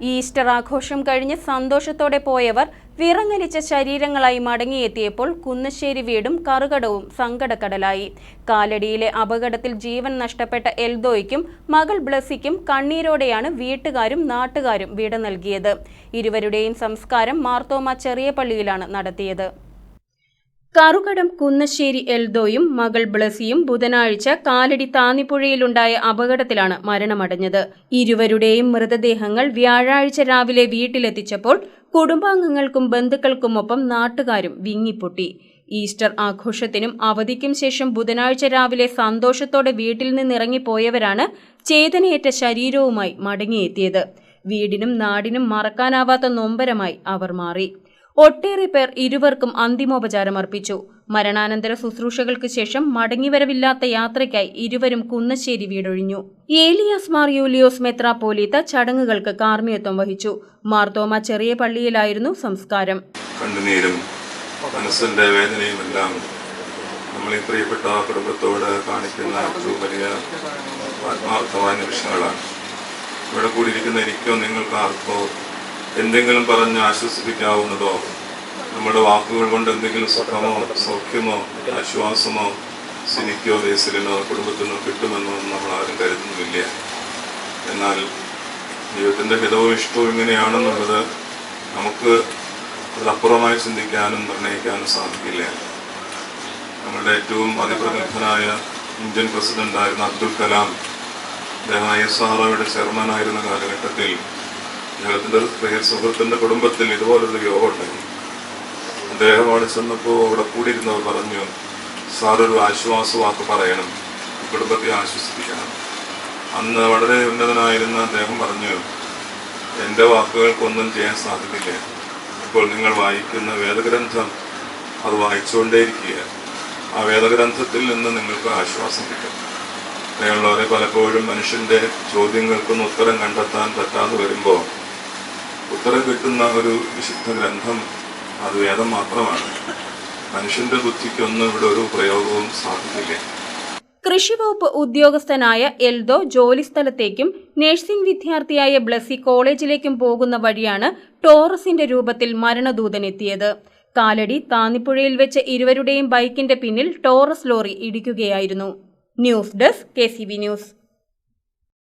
Easter ആഘോഷം കഴിഞ്ഞ് സന്തോഷത്തോടെ പോയവർ വിറങ്ങലിച്ച ശരീരങ്ങളായി മടങ്ങിയെത്തിയപ്പോൾ കുന്നശ്ശേരി വീടും കറുകടവും സങ്കടക്കടലായി. കാലടിയിലെ അപകടത്തിൽ ജീവൻ നഷ്ടപ്പെട്ട എൽദോയ്ക്കും മകൾ ബ്ലസിക്കും കണ്ണീരോടെയാണ് വീട്ടുകാരും നാട്ടുകാരും വീട് നൽകിയത്. ഇരുവരുടെയും സംസ്കാരം മാർത്തോമ ചെറിയ പള്ളിയിലാണ് നടത്തിയത്. കറുകടം കുന്നശ്ശേരി എൽദോയും മകൾ ബ്ലസിയും ബുധനാഴ്ച കാലടി താന്നിപ്പുഴയിലുണ്ടായ അപകടത്തിലാണ് മരണമടഞ്ഞത്. ഇരുവരുടെയും മൃതദേഹങ്ങൾ വ്യാഴാഴ്ച രാവിലെ വീട്ടിലെത്തിച്ചപ്പോൾ കുടുംബാംഗങ്ങൾക്കും ബന്ധുക്കൾക്കുമൊപ്പം നാട്ടുകാരും വിങ്ങിപ്പൊട്ടി. ഈസ്റ്റർ ആഘോഷത്തിനും അവധിക്കും ശേഷം ബുധനാഴ്ച രാവിലെ സന്തോഷത്തോടെ വീട്ടിൽ നിന്നിറങ്ങിപ്പോയവരാണ് ചേതനയേറ്റ ശരീരവുമായി മടങ്ങിയെത്തിയത്. വീടിനും നാടിനും മറക്കാനാവാത്ത നൊമ്പരമായി അവർ മാറി. ഒട്ടേറെ പേർ ഇരുവർക്കും അന്തിമോപചാരം അർപ്പിച്ചു. മരണാനന്തര ശുശ്രൂഷകൾക്ക് ശേഷം മടങ്ങിവരവില്ലാത്ത യാത്രയ്ക്കായി ഇരുവരും കുന്നശ്ശേരി വീടൊഴിഞ്ഞു. ഏലിയാസ് മാർ യൂലിയോസ് മെത്രാപ്പോലീത്ത ചടങ്ങുകൾക്ക് കാർമ്മികത്വം വഹിച്ചു. മാർത്തോമ ചെറിയ പള്ളിയിലായിരുന്നു സംസ്കാരം. മനസ്സിന്റെ വേദനയും എല്ലാം നമ്മൾ ഈ പ്രിയപ്പെട്ട കുടുംബത്തോട് കാണിക്കുന്ന ഒരു വലിയ ആത്മാർത്ഥമായ നിമിഷങ്ങളാണ്. ഇവിടെ കൂടിയിരിക്കുന്ന എനിക്കോ നിങ്ങൾക്ക് ആർക്കോ എന്തെങ്കിലും പറഞ്ഞ് ആശ്വസിപ്പിക്കാവുന്നതോ നമ്മുടെ വാക്കുകൾ കൊണ്ട് എന്തെങ്കിലും സുഖമോ സൗഖ്യമോ ആശ്വാസമോ സിനിക്കോ വേസിലിനോ കുടുംബത്തിനോ കിട്ടുമെന്നോ നമ്മൾ ആരും കരുതുന്നുമില്ല എന്നാൽ ദൈവത്തിന്റെ ഹിതവും ഇഷ്ടവും ഇങ്ങനെയാണെന്നുള്ളത് നമുക്ക് അതപ്പുറമായി ചിന്തിക്കാനും നിർണയിക്കാനും സാധിക്കില്ല. നമ്മുടെ ഏറ്റവും അതിപ്രഗത്ഭനായ ഇന്ത്യൻ പ്രസിഡന്റായിരുന്ന അബ്ദുൽ കലാം അദ്ദേഹം ഐ എസ് ആർഒയുടെ ചെയർമാനായിരുന്ന കാലഘട്ടത്തിൽ അദ്ദേഹത്തിന്റെ ഒരു സുഹൃത്തിന്റെ കുടുംബത്തിൽ ഇതുപോലൊരു യോഗം ഉണ്ടായി അദ്ദേഹമാണ് ചെന്നപ്പോ അവിടെ കൂടിയിരുന്നവർ പറഞ്ഞു സാറൊരു ഒരു ആശ്വാസവാക്ക് പറയണം. കുടുംബത്തെ ആശ്വസിപ്പിക്കണം. അന്ന് വളരെ ഉന്നതനായിരുന്ന അദ്ദേഹം പറഞ്ഞു എന്റെ വാക്കുകൾക്കൊന്നും ചെയ്യാൻ സാധിക്കില്ല. ഇപ്പോൾ നിങ്ങൾ വായിക്കുന്ന വേദഗ്രന്ഥം അത് വായിച്ചുകൊണ്ടേയിരിക്കുക ആ വേദഗ്രന്ഥത്തിൽ നിന്ന് നിങ്ങൾക്ക് ആശ്വാസം കിട്ടും. അങ്ങനെയുള്ളവരെ പലപ്പോഴും മനുഷ്യന്റെ ചോദ്യങ്ങൾക്കൊന്നും ഉത്തരം കണ്ടെത്താൻ പറ്റാതെ വരുമ്പോൾ ഉത്തരം കിട്ടുന്ന ഒരു വിശുദ്ധ ഗ്രന്ഥം അത് വേദം മാത്രമാണ്. മനുഷ്യന്റെ ബുദ്ധിക്കൊന്നും ഇവിടെ ഒരു പ്രയോഗവും സാധിക്കില്ല. കൃഷിവകുപ്പ് ഉദ്യോഗസ്ഥനായ എൽദോ ജോലിസ്ഥലത്തേക്കും നഴ്സിംഗ് വിദ്യാർത്ഥിയായ ബ്ലസി കോളേജിലേക്കും പോകുന്ന വഴിയാണ് ടോറസിന്റെ രൂപത്തിൽ മരണദൂതനെത്തിയത് കാലടി താന്നിപ്പുഴയിൽ വെച്ച് ഇരുവരുടെയും ബൈക്കിന്റെ പിന്നിൽ ടോറസ് ലോറി ഇടിക്കുകയായിരുന്നു. News desk K news.